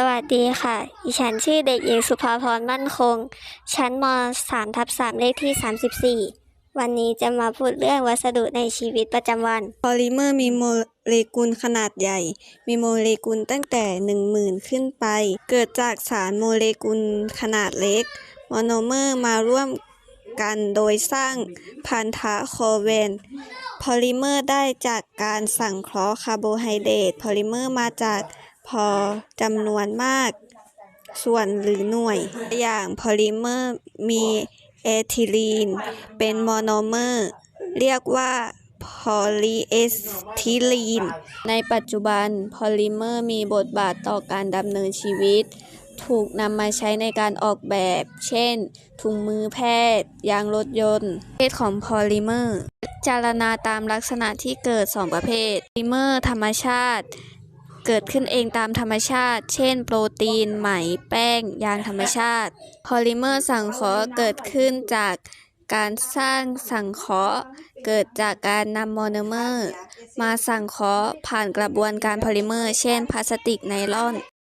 สวัสดีค่ะ ดิฉันชื่อเด็กหญิงสุภาพรมั่นคง ชั้นม 3 ทับ3เลขที่ 34 วันนี้จะมาพูดเรื่องวัสดุในชีวิตประจำวัน พอลิเมอร์มีโมเลกุลขนาดใหญ่ มีโมเลกุลตั้งแต่ 10,000 ขึ้นไป เกิดจากสารโมเลกุลขนาดเล็ก โมอนเมอร์มาร่วมกันโดยสร้างพันธะโคเวนพอลิเมอร์ได้จากการสังเคราะห์คาร์โบไฮเดรต พอลิเมอร์มาจาก พอจำนวนมาก ส่วนหรือหน่วย อย่างพอลิเมอร์มีเอทิลีน เป็นโมโนเมอร์ เรียกว่าพอลีเอสทิลีน ในปัจจุบันพอลิเมอร์มีบทบาทต่อการดำเนินชีวิต ถูกนำมาใช้ในการออกแบบ เช่น ถุงมือแพทย์ ยางรถยนต์ประเภทของพอลิเมอร์ จารณาตามลักษณะที่เกิด 2 ประเภทพอลิเมอร์ธรรมชาติ เกิดขึ้นเองตามธรรมชาติ เช่น โปรตีน ไหม แป้ง ยางธรรมชาติ พอลิเมอร์สังเคราะห์เกิดขึ้นจากการสร้างสังเคราะห์ เกิดจากการนำโมโนเมอร์ มาสังเคราะห์ผ่านกระบวนการพอลิเมอร์ เช่น พลาสติกไนลอน